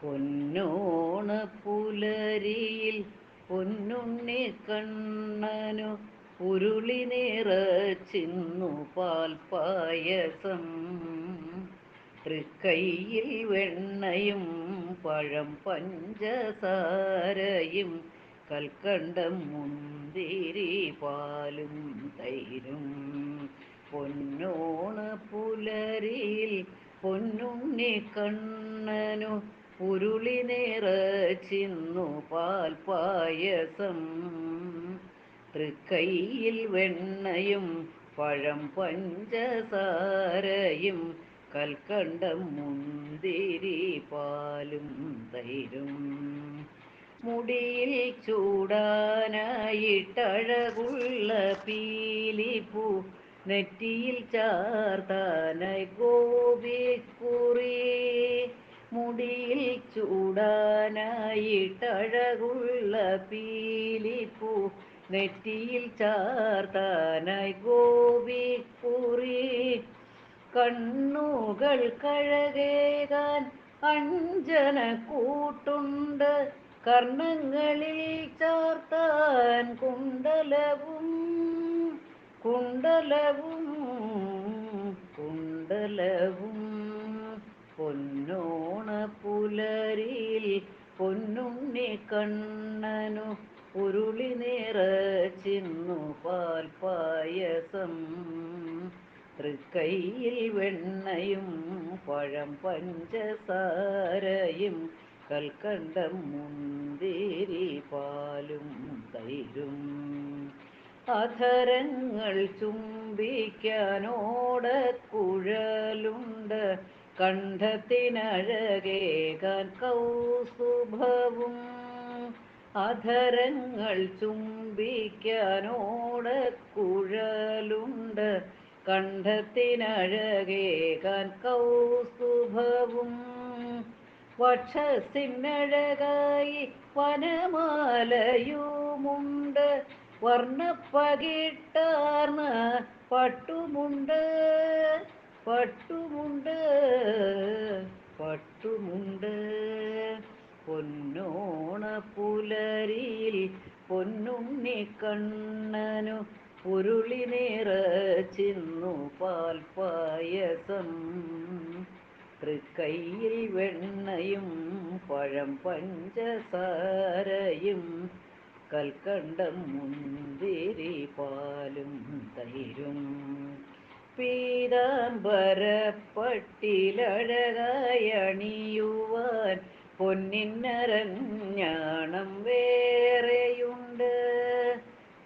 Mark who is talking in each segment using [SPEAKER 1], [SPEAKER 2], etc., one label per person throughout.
[SPEAKER 1] പൊന്നോണ പുലരിയിൽ പൊന്നുണ്ണി കണ്ണനു ഉരുളി നിറച്ചിന്നു പാൽപായസം തൃക്കൈയിൽ വെണ്ണയും പഴം പഞ്ചസാരയും കൽക്കണ്ടം മുന്തിരി പാലും തൈരും. പൊന്നോണ പുലരിയിൽ പൊന്നുണ്ണി കണ്ണനു ഉരുളി പാൽ പായസം. തൃക്കൈയിൽ വെണ്ണയും പഴം പഞ്ചസാരയും കൽക്കണ്ടം മുന്തിരി പാലും തൈരും. മുടിയിൽ ചൂടാനായിട്ടഴകുള്ള പീലിപ്പൂ നെറ്റിയിൽ ചാർത്താനായി ഗോപിക്കുറി മുടിയിൽ ചൂടാനായിട്ടഴകുള്ള പീലിപ്പൂ നെറ്റിയിൽ ചാർത്താനായി ഗോപിക്കുറി. കണ്ണുകൾ കഴകേകാൻ അഞ്ജന കൂട്ടുണ്ട്. കർണങ്ങളിൽ ചാർത്താൻ കുണ്ടലവും കുണ്ടലവും കുണ്ടലവും പൊന്നോണ പുലരിയിൽ പൊന്നുണ്ണി കണ്ണനു ഉരുളി നിറച്ചിന്നു പായസം. തൃക്കൈയിൽ വെണ്ണയും പഴം പഞ്ചസാരയും കൽക്കണ്ടം മുന്തിരി പാലും തൈരും. അധരങ്ങൾ ചുംബിക്കാനോടക്കുഴലുണ്ട് കണ്ഠത്തിനഴകേകാൻ കൗസുഭവും അധരങ്ങൾ ചുംബിക്കാനോടക്കുഴലുണ്ട് കണ്ഠത്തിനഴകേകാൻ കൗസുഭവും വക്ഷസിനഴകായി വനമാലയുമുണ്ട്. വർണപ്പകിട്ടാർന്ന പട്ടുമുണ്ട്. പട്ടുമുണ്ട് പട്ടുമുണ്ട്. പൊന്നോണ പുലരിയിൽ പൊന്നുണ്ണി കണ്ണനു ഉരുളി നിറച്ചിന്നു പാൽപ്പായസം തൃക്കൈയിൽ വെണ്ണയും പഴം പഞ്ചസാരയും കൽക്കണ്ടം മുന്തിരി പാലും തൈരും. പീതാംബരപ്പട്ടിലഴകായി അണിയുവാൻ പൊന്നിന്നരഞ്ഞാണം വേറെയുണ്ട്.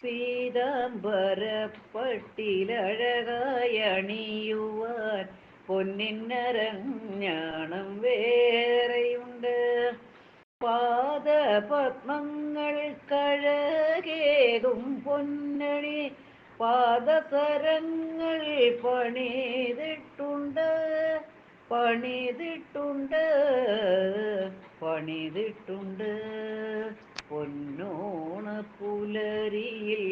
[SPEAKER 1] പീതാംബരപ്പട്ടിലഴകായണിയുവാൻ പൊന്നിന്നരഞ്ഞാണം വേറെയുണ്ട്. പാദപത്മങ്ങൾ കഴകേകും പൊന്നണി പാദസരങ്ങൾ പണിതിട്ടുണ്ട് പണിതിട്ടുണ്ട് പണിതിട്ടുണ്ട്. പൊന്നോണ പുലരിയിൽ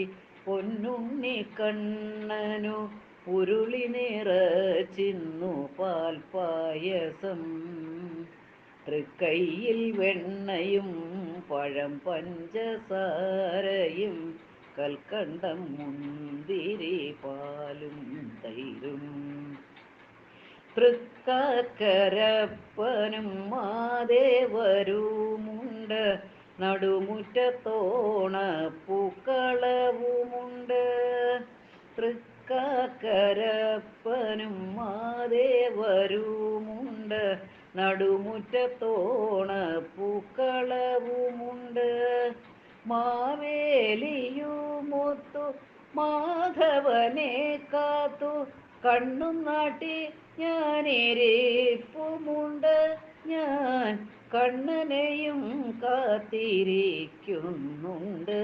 [SPEAKER 1] പൊന്നുണ്ണി കണ്ണനു ഉരുളി നിറച്ചിന്നു പാൽപായസം തൃക്കൈയിൽ വെണ്ണയും പഴം പഞ്ചസാരയും കൽക്കണ്ടം മുന്തിരി പാലും തൈരും. തൃക്കാക്കരപ്പനും മാതേവരുമുണ്ട് നടുമുറ്റത്തോണ പൂക്കളവുമുണ്ട്. തൃക്കാക്കരപ്പനും മാതേവരുമുണ്ട് നടുമുറ്റത്തോണ പൂക്കളവുമുണ്ട്. മാവേലിയുമൊത്തു മാധവനെ കാത്തു. കണ്ണും നാട്ടി ഞാനിരിപ്പുമുണ്ട് ഞാൻ കണ്ണനെയും കാത്തിരിക്കുന്നുണ്ട്.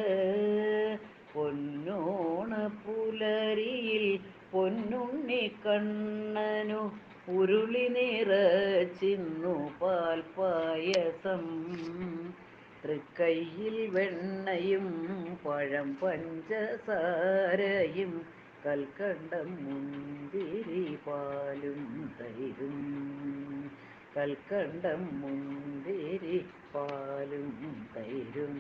[SPEAKER 1] പൊന്നോണ പുലരിയിൽ പൊന്നുണ്ണി കണ്ണനു ഉരുളി നിറച്ചിന്നു പാൽപ്പായസം. തൃക്കൈയിൽ വെണ്ണയും പഴം പഞ്ചസാരയും കൽക്കണ്ടം മുന്തിരി പാലും തൈരും. കൽക്കണ്ടം മുന്തിരി പാലും തൈരും.